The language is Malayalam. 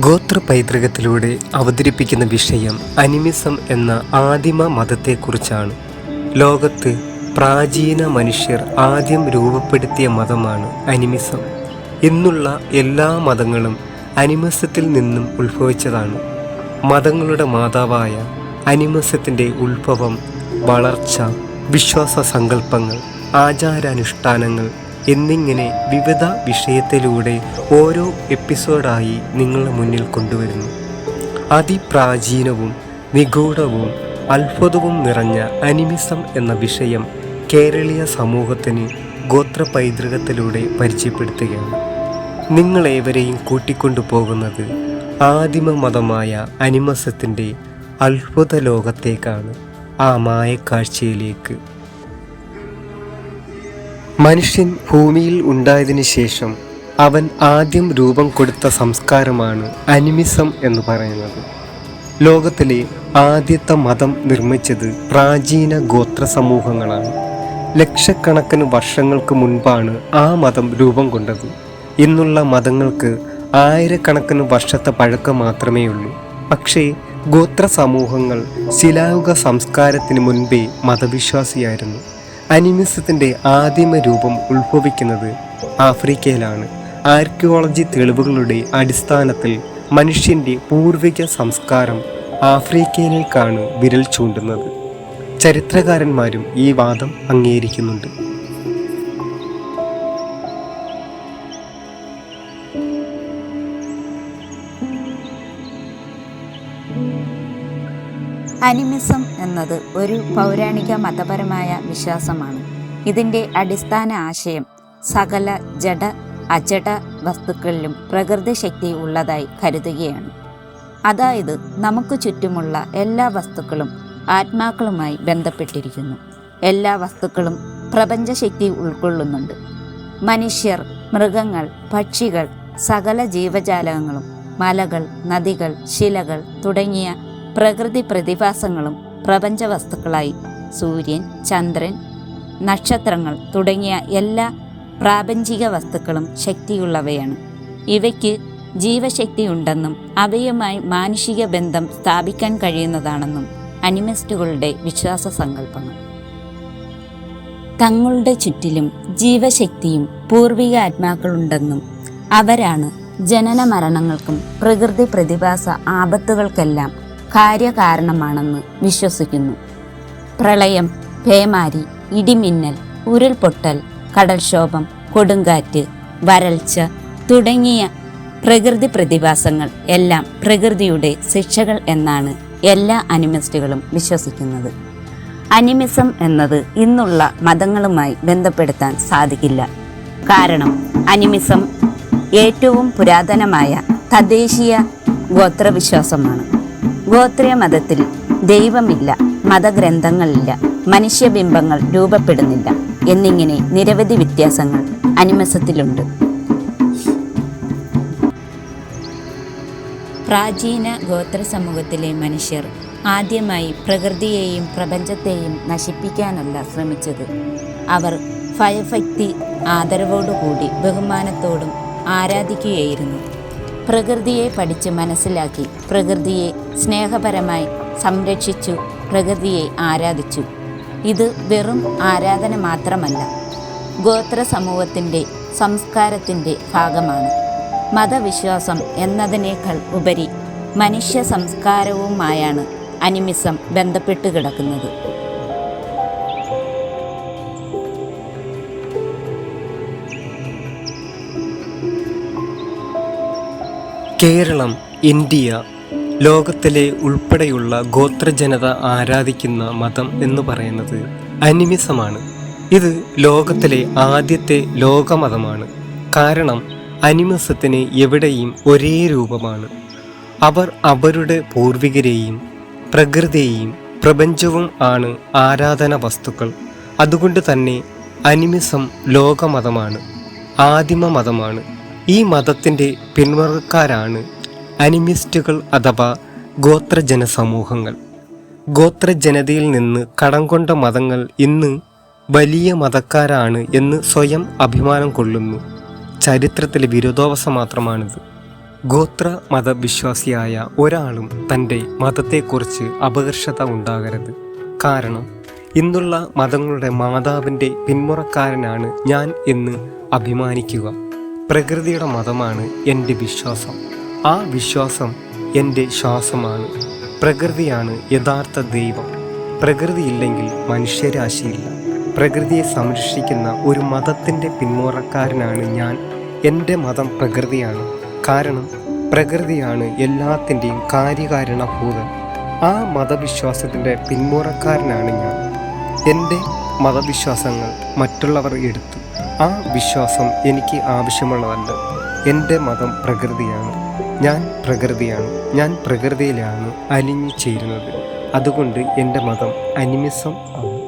ഗോത്ര പൈതൃകത്തിലൂടെ അവതരിപ്പിക്കുന്ന വിഷയം അനിമിസം എന്ന ആദിമ മതത്തെക്കുറിച്ചാണ്. ലോകത്ത് പ്രാചീന മനുഷ്യർ ആദ്യം രൂപപ്പെടുത്തിയ മതമാണ് അനിമിസം. ഇന്നുള്ള എല്ലാ മതങ്ങളും അനിമസത്തിൽ നിന്നും ഉത്ഭവിച്ചതാണ്. മതങ്ങളുടെ മാതാവായ അനിമസത്തിന്റെ ഉത്ഭവം വളർച്ച വിശ്വാസ സങ്കല്പങ്ങൾ ആചാരാനുഷ്ഠാനങ്ങൾ എന്നിങ്ങനെ വിവിധ വിഷയത്തിലൂടെ ഓരോ എപ്പിസോഡായി നിങ്ങളുടെ മുന്നിൽ കൊണ്ടുവരുന്നു. അതിപ്രാചീനവും നിഗൂഢവും അത്ഭുതവും നിറഞ്ഞ അനിമിസം എന്ന വിഷയം കേരളീയ സമൂഹത്തിന് ഗോത്ര പൈതൃകത്തിലൂടെ പരിചയപ്പെടുത്തുകയാണ്. നിങ്ങളേവരെയും കൂട്ടിക്കൊണ്ടു പോകുന്നത് ആദിമ മതമായ അനിമസത്തിന്റെ അത്ഭുത ലോകത്തേക്കാണ് ആ മായക്കാഴ്ചയിലേക്ക്. മനുഷ്യൻ ഭൂമിയിൽ ഉണ്ടായതിനു ശേഷം അവൻ ആദ്യം രൂപം കൊടുത്ത സംസ്കാരമാണ് അനിമിസം എന്ന് പറയുന്നത്. ലോകത്തിലെ ആദ്യത്തെ മതം നിർമ്മിച്ചത് പ്രാചീന ഗോത്ര സമൂഹങ്ങളാണ്. ലക്ഷക്കണക്കിന് വർഷങ്ങൾക്ക് മുൻപാണ് ആ മതം രൂപം കൊണ്ടത്. ഇന്നുള്ള മതങ്ങൾക്ക് ആയിരക്കണക്കിന് വർഷത്തെ പഴക്കം മാത്രമേ ഉള്ളൂ പക്ഷേ ഗോത്ര സമൂഹങ്ങൾ ശിലായുഗ സംസ്കാരത്തിന് മുൻപേ മതവിശ്വാസിയായിരുന്നു. അനിമിസത്തിന്റെ ആദിമ രൂപം ഉത്ഭവിക്കുന്നത് ആഫ്രിക്കയിലാണ്. ആർക്കിയോളജി തെളിവുകളുടെ അടിസ്ഥാനത്തിൽ മനുഷ്യന്റെ പൂർവിക സംസ്കാരം ആഫ്രിക്കയിലേക്കാണ് വിരൽ ചൂണ്ടുന്നത്. ചരിത്രകാരന്മാരും ഈ വാദം അംഗീകരിക്കുന്നുണ്ട്. അനിമിസം എന്നത് ഒരു പൗരാണിക മതപരമായ വിശ്വാസമാണ്. ഇതിന്റെ അടിസ്ഥാന ആശയം സകല ജഡ അജഡ വസ്തുക്കളിലും പ്രകൃതി ശക്തി ഉള്ളതായി കരുതുകയാണ്. അതായത് നമുക്ക് ചുറ്റുമുള്ള എല്ലാ വസ്തുക്കളും ആത്മാക്കളുമായി ബന്ധപ്പെട്ടിരിക്കുന്നു. എല്ലാ വസ്തുക്കളും പ്രപഞ്ചശക്തി ഉൾക്കൊള്ളുന്നുണ്ട്. മനുഷ്യർ മൃഗങ്ങൾ പക്ഷികൾ സകല ജീവജാലകങ്ങളും മലകൾ നദികൾ ശിലകൾ തുടങ്ങിയ പ്രകൃതി പ്രതിഭാസങ്ങളും പ്രപഞ്ച വസ്തുക്കളായി സൂര്യൻ ചന്ദ്രൻ നക്ഷത്രങ്ങൾ തുടങ്ങിയ എല്ലാ പ്രാപഞ്ചിക വസ്തുക്കളും ശക്തിയുള്ളവയാണ്. ഇവയ്ക്ക് ജീവശക്തി ഉണ്ടെന്നും അവയുമായി മാനുഷിക ബന്ധം സ്ഥാപിക്കാൻ കഴിയുന്നതാണെന്നും അനിമിസ്റ്റുകളുടെ വിശ്വാസ സങ്കല്പങ്ങൾ തങ്ങളുടെ ചുറ്റിലും ജീവശക്തിയും പൂർവിക ആത്മാക്കളുണ്ടെന്നും അവരാണ് ജനന മരണങ്ങൾക്കും പ്രകൃതി പ്രതിഭാസ ആപത്തുകൾക്കെല്ലാം കാര്യകാരണമാണെന്ന് വിശ്വസിക്കുന്നു. പ്രളയം പേമാരി ഇടിമിന്നൽ ഉരുൾപൊട്ടൽ കടൽക്ഷോഭം കൊടുങ്കാറ്റ് വരൾച്ച തുടങ്ങിയ പ്രകൃതി പ്രതിഭാസങ്ങൾ എല്ലാം പ്രകൃതിയുടെ ശിക്ഷകൾ എന്നാണ് എല്ലാ അനിമിസ്റ്റുകളും വിശ്വസിക്കുന്നത്. അനിമിസം എന്നത് ഇന്നുള്ള മതങ്ങളുമായി ബന്ധപ്പെടുത്താൻ സാധിക്കില്ല. കാരണം അനിമിസം ഏറ്റവും പുരാതനമായ തദ്ദേശീയ ഗോത്രവിശ്വാസമാണ്. ഗോത്രീയ മതത്തിൽ ദൈവമില്ല മതഗ്രന്ഥങ്ങളില്ല മനുഷ്യബിംബങ്ങൾ രൂപപ്പെടുന്നില്ല എന്നിങ്ങനെ നിരവധി വ്യത്യാസങ്ങൾ അനിമസത്തിലുണ്ട്. പ്രാചീന ഗോത്ര സമൂഹത്തിലെ മനുഷ്യർ ആദ്യമായി പ്രകൃതിയെയും പ്രപഞ്ചത്തെയും നശിപ്പിക്കാനല്ല ശ്രമിച്ചത്. അവർ ഭയഭക്തി ആദരവോടുകൂടി ബഹുമാനത്തോടും ആരാധിക്കുകയായിരുന്നു. പ്രകൃതിയെ പഠിച്ച് മനസ്സിലാക്കി പ്രകൃതിയെ സ്നേഹപരമായി സംരക്ഷിച്ചു പ്രകൃതിയെ ആരാധിച്ചു. ഇത് വെറും ആരാധന മാത്രമല്ല ഗോത്ര സമൂഹത്തിന്റെ സംസ്കാരത്തിന്റെ ഭാഗമാണ്. മതവിശ്വാസം എന്നതിനേക്കാൾ ഉപരി മനുഷ്യ സംസ്കാരവുമായാണ് അനിമിസം ബന്ധപ്പെട്ട് കിടക്കുന്നത്. കേരളം ഇന്ത്യ ലോകത്തിലെ ഉൾപ്പെടെയുള്ള ഗോത്രജനത ആരാധിക്കുന്ന മതം എന്ന് പറയുന്നത് അനിമിസമാണ്. ഇത് ലോകത്തിലെ ആദ്യത്തെ ലോകമതമാണ്. കാരണം അനിമിസത്തിന് എവിടെയും ഒരേ രൂപമാണ്. അവർ അവരുടെ പൂർവികരെയും പ്രകൃതിയെയും പ്രപഞ്ചവും ആണ് ആരാധന വസ്തുക്കൾ. അതുകൊണ്ട് തന്നെ അനിമിസം ലോകമതമാണ് ആദിമ മതമാണ്. ഈ മതത്തിന്റെ പിന്മുറക്കാരാണ് അനിമിസ്റ്റുകൾ അഥവാ ഗോത്രജന സമൂഹങ്ങൾ ഗോത്രജനതയിൽ നിന്ന് കടം കൊണ്ട മതങ്ങൾ ഇന്ന് വലിയ മതക്കാരാണ് എന്ന് സ്വയം അഭിമാനം കൊള്ളുന്നു. ചരിത്രത്തിലെ വിരോധാവസ്ഥ മാത്രമാണിത്. ഗോത്ര മതവിശ്വാസിയായ ഒരാളും തന്റെ മതത്തെക്കുറിച്ച് അപകർഷത ഉണ്ടാകരുത്. കാരണം ഇന്നുള്ള മതങ്ങളുടെ മാതാവിന്റെ പിന്മുറക്കാരനാണ് ഞാൻ എന്ന് അഭിമാനിക്കുക. പ്രകൃതിയുടെ മതമാണ് എന്റെ വിശ്വാസം. ആ വിശ്വാസം എന്റെ ശ്വാസമാണ്. പ്രകൃതിയാണ് യഥാർത്ഥ ദൈവം. പ്രകൃതിയില്ലെങ്കിൽ മനുഷ്യരാശിയില്ല. പ്രകൃതിയെ സംരക്ഷിക്കുന്ന ഒരു മതത്തിന്റെ പിന്മുറക്കാരനാണ് ഞാൻ. എന്റെ മതം പ്രകൃതിയാണ്. കാരണം പ്രകൃതിയാണ് എല്ലാത്തിന്റെയും കാര്യകാരണഭൂതൻ. ആ മതവിശ്വാസത്തിന്റെ പിന്മുറക്കാരനാണ് ഞാൻ. എന്റെ മതവിശ്വാസങ്ങൾ മറ്റുള്ളവർ എടുത്തു. ആ വിശ്വാസം എനിക്ക് ആവശ്യമുള്ളതല്ല. എന്റെ മതം പ്രകൃതിയാണ്. ഞാൻ പ്രകൃതിയാണ്. ഞാൻ പ്രകൃതിയിലാണ് അലിഞ്ഞു ചേരുന്നത്. അതുകൊണ്ട് എന്റെ മതം അനിമിസം ആണ്.